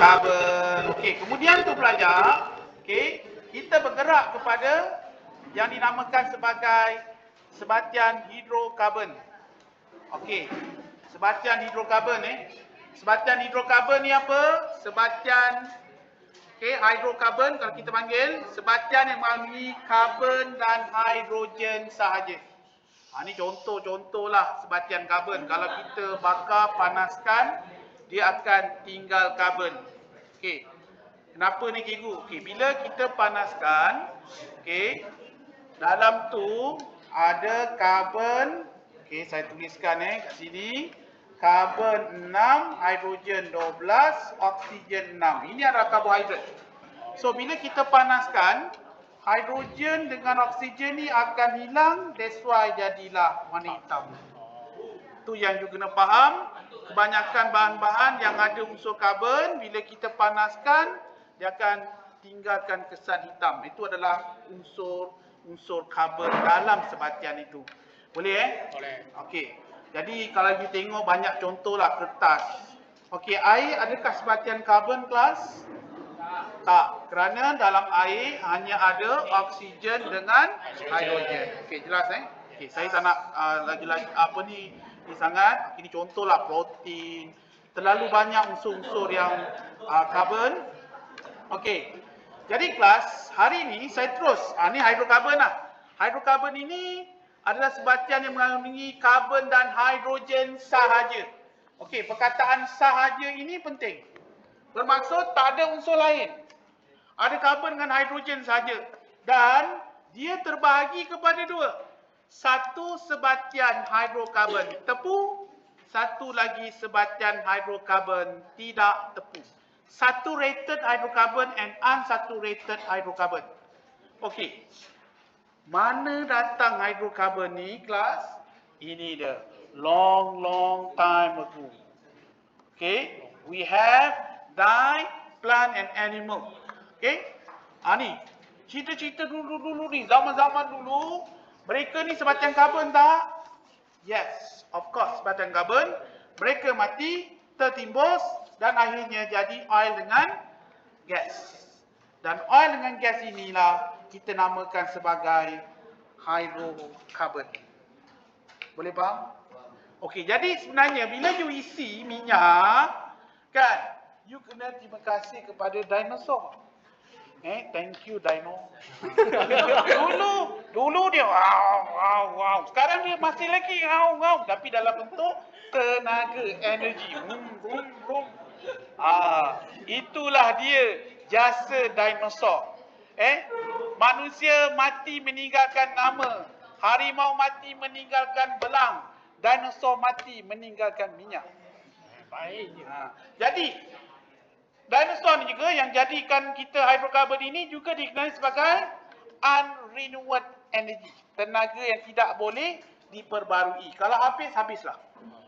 karbon. Okey, kemudian tu pelajar, okey, kita bergerak kepada yang dinamakan sebagai sebatian hidrokarbon. Okey. Sebatian hidrokarbon eh. Sebatian hidrokarbon ni apa? Sebatian okey, hidrokarbon kalau kita panggil sebatian yang mengandungi karbon dan hidrogen sahaja. Ha, ni contoh-contoh lah sebatian karbon. Kalau kita bakar, panaskan, dia akan tinggal karbon. Okey. Kenapa ni cikgu? Okey, bila kita panaskan, okey, dalam tu ada karbon, okey saya tuliskan eh kat sini. Karbon 6, hidrogen 12, oksigen 6. Ini adalah karbohidrat. So bila kita panaskan, hidrogen dengan oksigen ni akan hilang, that's why jadilah warna hitam. Tu yang juga kena faham. Kebanyakan bahan-bahan yang ada unsur karbon, bila kita panaskan, dia akan tinggalkan kesan hitam. Itu adalah unsur unsur karbon dalam sebatian itu. Boleh eh? Boleh. Okey. Jadi kalau kita tengok banyak contohlah kertas. Okey, air adakah sebatian karbon kelas? Tak. Kerana dalam air hanya ada oksigen dengan hidrogen. Okey, jelas eh? Okey, saya tak nak uh, lagi-lagi apa ni ni sangat. Ini contohlah protein. Terlalu banyak unsur-unsur yang uh, karbon. Okey. Jadi kelas, hari ini saya terus, ah ni hidrokarbon lah. Hidrokarbon ini adalah sebatian yang mengandungi karbon dan hidrogen sahaja. Okey, perkataan sahaja ini penting. Bermaksud tak ada unsur lain. Ada karbon dengan hidrogen saja. Dan dia terbahagi kepada dua. Satu sebatian hidrokarbon tepu, satu lagi sebatian hidrokarbon tidak tepu saturated hydrocarbon and unsaturated hydrocarbon. Okey. Mana datang hydrocarbon ni kelas? Ini dia. Long long time ago. Okay. We have died plant and animal. Okay. Ha ni. Cerita-cerita dulu-dulu ni. Zaman-zaman dulu. Mereka ni sebatian karbon tak? Yes. Of course sebatian karbon. Mereka mati. Tertimbus dan akhirnya jadi oil dengan gas. Dan oil dengan gas inilah kita namakan sebagai hydrocarbon. Boleh faham? Okey, jadi sebenarnya bila you isi minyak, kan, you kena terima kasih kepada dinosaur. Eh, thank you dino. dulu, dulu dia wow, wow, wow. Sekarang dia masih lagi wow, wow. Tapi dalam bentuk tenaga, energi. Boom, boom, boom. Ah, itulah dia jasa dinosaur. Eh, manusia mati meninggalkan nama, harimau mati meninggalkan belang, dinosaur mati meninggalkan minyak. Baiknya. Ha. Jadi dinosaur ni juga yang jadikan kita hidrokarbon ini juga dikenali sebagai unrenewed energy, tenaga yang tidak boleh diperbarui. Kalau habis habislah.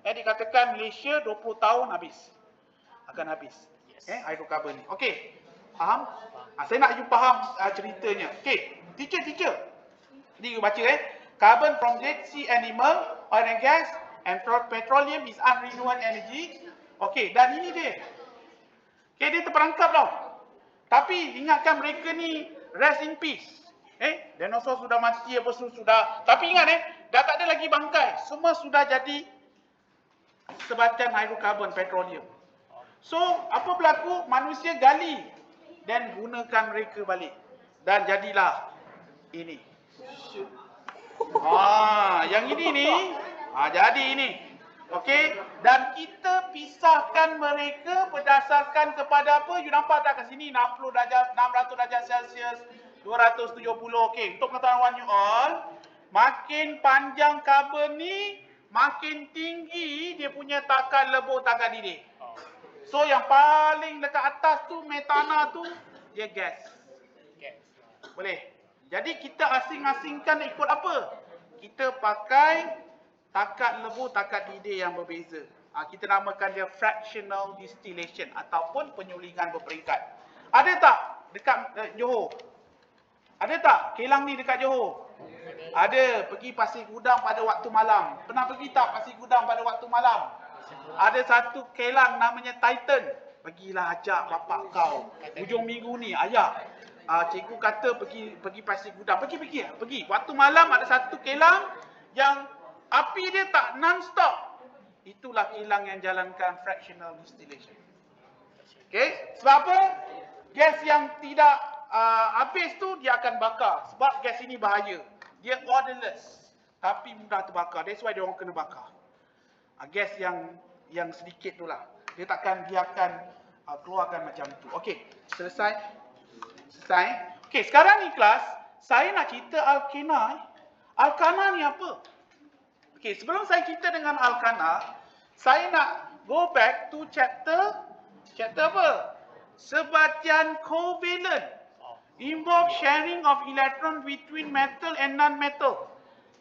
Eh dikatakan Malaysia 20 tahun habis akan habis. Eh, hydrocarbon ni. Okey. Faham? Ha, saya nak you faham uh, ceritanya. Okey. Teacher, teacher. Ni you baca eh. Carbon from dead sea animal, oil and gas, and petroleum is unrenewable energy. Okey, dan ini dia. Okey, dia terperangkap tau. Tapi ingatkan mereka ni rest in peace. Eh, dinosaur sudah mati apa semua sudah. Tapi ingat eh, dah tak ada lagi bangkai. Semua sudah jadi sebatian hydrocarbon petroleum. So, apa berlaku? Manusia gali dan gunakan mereka balik. Dan jadilah ini. Ah, yang ini ni, ah jadi ini. Okey, dan kita pisahkan mereka berdasarkan kepada apa? You nampak tak kat sini 60 darjah 600 darjah Celsius, 270. Okey, untuk pengetahuan you all, makin panjang karbon ni, makin tinggi dia punya takar lebur takar didih. So yang paling dekat atas tu metana tu dia gas. Boleh. Jadi kita asing-asingkan ikut apa? Kita pakai takat lebu, takat didih yang berbeza. Ha, kita namakan dia fractional distillation ataupun penyulingan berperingkat. Ada tak dekat uh, Johor? Ada tak kilang ni dekat Johor? Ada. Pergi Pasir Gudang pada waktu malam. Pernah pergi tak Pasir Gudang pada waktu malam? Ada satu kilang namanya Titan. Pergilah ajak bapak kau. Hujung minggu ni ayah. Uh, cikgu kata pergi pergi pasir gudang. Pergi pergi pergi. Waktu malam ada satu kilang yang api dia tak non-stop. Itulah kilang yang jalankan fractional distillation. Okay, sebab apa? Gas yang tidak uh, habis tu dia akan bakar. Sebab gas ini bahaya. Dia odorless. Tapi mudah terbakar. That's why dia orang kena bakar. Uh, gas yang yang sedikit tu lah. Dia takkan biarkan uh, keluarkan macam tu. Okay, selesai. Selesai. Okay, sekarang ni kelas, saya nak cerita Alkena. Alkana ni apa? Okay, sebelum saya cerita dengan Alkana, saya nak go back to chapter, chapter apa? Sebatian covalent. Involve sharing of electron between metal and non-metal.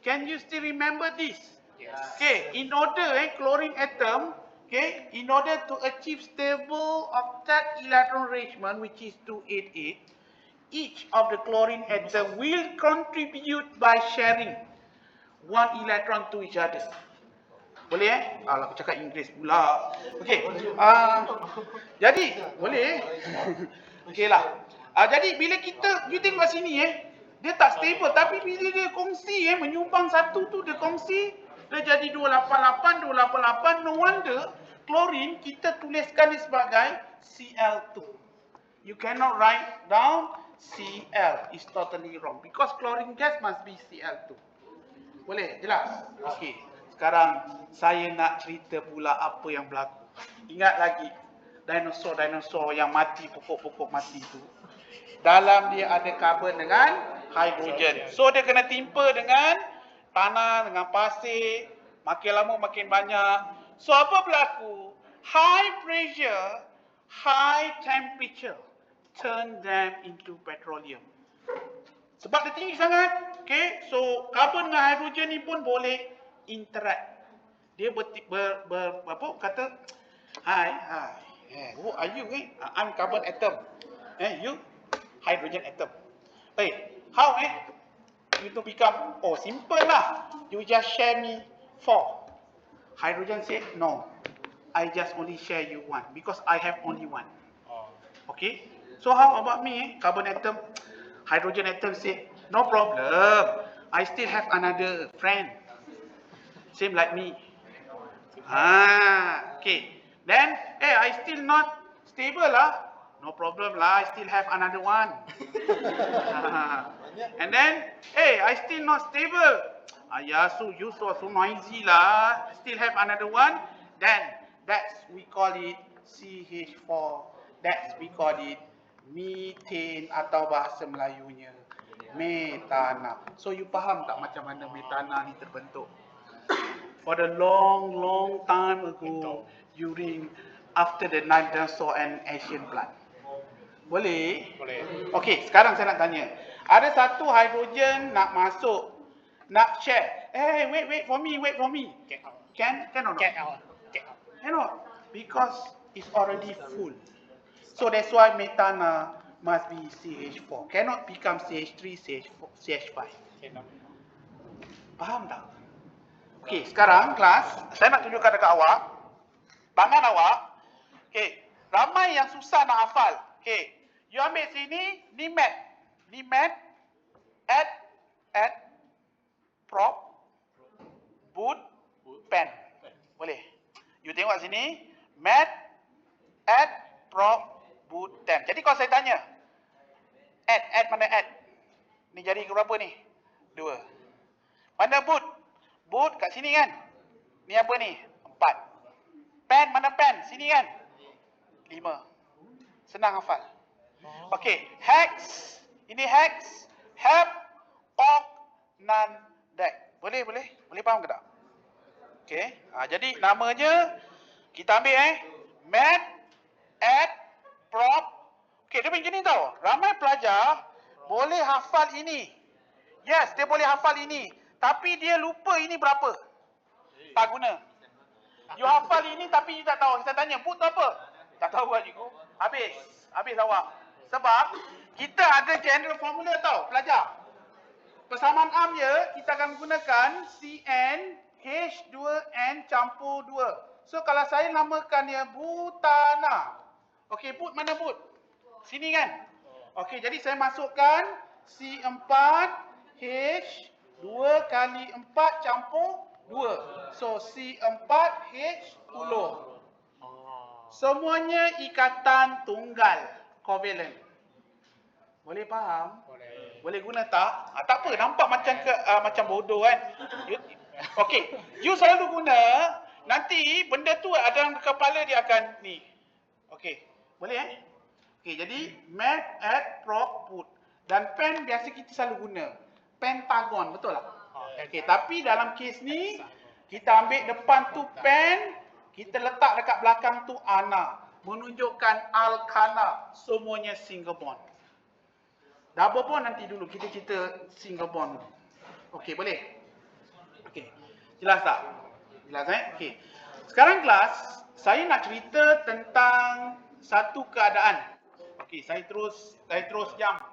Can you still remember this? Yes. Okay, in order, eh, chlorine atom, okay, in order to achieve stable octet electron arrangement, which is 288, each of the chlorine atom will contribute by sharing one electron to each other. Boleh eh? Alah, aku cakap Inggeris pula. Okey. Uh, jadi, boleh eh? Okey lah. Uh, jadi, bila kita, you tengok sini eh, dia tak stable. Tapi bila dia kongsi eh, menyumbang satu tu dia kongsi, dia jadi 288, 288. No wonder, klorin kita tuliskan dia sebagai Cl2. You cannot write down Cl. It's totally wrong. Because chlorine gas must be Cl2. Boleh? Jelas? Okey. Sekarang saya nak cerita pula apa yang berlaku. Ingat lagi dinosaur-dinosaur yang mati pokok-pokok mati tu. Dalam dia ada karbon dengan hidrogen. So dia kena timpa dengan tanah, dengan pasir. Makin lama makin banyak. So apa berlaku? High pressure, high temperature turn them into petroleum. Sebab dia tinggi sangat. Okay, so karbon dengan hidrogen ni pun boleh interact. Dia ber, ber, ber apa kata hi hi. Eh, who are you eh? I'm carbon atom. Eh, you hydrogen atom. Eh, how eh? You to become oh simple lah. You just share me four. Hydrogen said no. I just only share you one because I have only one. Oh. Okay. So how about me? Eh? Carbon atom, hydrogen atom say, no problem. I still have another friend. Same like me. Ah, okay. Then, hey, I still not stable lah. No problem lah. I still have another one. Ah. And then, hey, I still not stable. Ah, yeah, so you so so noisy lah. Still have another one. Then, that's we call it CH4. That's we call it methane atau bahasa Melayunya metana. So you faham tak macam mana metana ni terbentuk? For the long long time ago during after the dinosaur and Asian plant. Boleh? Boleh. Okey, sekarang saya nak tanya. Ada satu hidrogen nak masuk, nak share. Eh, hey, wait, wait for me, wait for me. Get out. Can? Can or not? Get out. Get out. Cannot. Because it's already full. So that's why metana must be CH4. Cannot become CH3, CH4, CH5. Cannot. Faham tak? Okey, sekarang kelas, saya nak tunjukkan dekat awak. Tangan awak. Okey, ramai yang susah nak hafal. Okey, you ambil sini, ni mat. Ni mat, add, add, prop, boot, pen. Boleh. You tengok sini, mat, add, prop, boot, pen. Jadi kalau saya tanya, add, add mana add? Ni jadi ke berapa ni? Dua. Mana boot? Boot kat sini kan? Ni apa ni? Empat. Pen, mana pen? Sini kan? Lima. Senang hafal. Okey, hex. Ini hex. Hep, oct, nan, dec. Boleh, boleh? Boleh faham ke tak? Okey, ha, jadi namanya kita ambil eh. Mat, add, prop. Okey, dia macam ni tau. Ramai pelajar boleh hafal ini. Yes, dia boleh hafal ini. Tapi dia lupa ini berapa. Tak guna. You hafal ini tapi you tak tahu. Saya tanya, boot tu apa? Tak tahu lah cikgu. Habis. Habis awak. Sebab kita ada general formula tau, pelajar. Persamaan am dia, kita akan gunakan CN H2N campur 2. So kalau saya namakan dia butana. Okey, put mana put? Sini kan? Okey, jadi saya masukkan C4 H 2 kali 4 campur 2. So C4 H 10. Oh. Semuanya ikatan tunggal covalent. Boleh faham? Boleh. Boleh guna tak? Ah, tak apa, nampak macam ke ah, macam bodoh kan. Okay, you selalu guna, nanti benda tu ada dalam kepala dia akan ni. Okay, boleh eh? Okay, jadi math, add, proc, put. Dan pen biasa kita selalu guna. Pentagon, betul tak? Oh, Okay, tapi dalam kes ni, kita ambil depan tu pen, kita letak dekat belakang tu ana. Menunjukkan alkana, semuanya single bond. Double bond nanti dulu, kita cerita single bond. Okey, boleh? Okey, jelas tak? Jelas eh? Okey. Sekarang kelas, saya nak cerita tentang satu keadaan. Okey, saya terus saya terus jam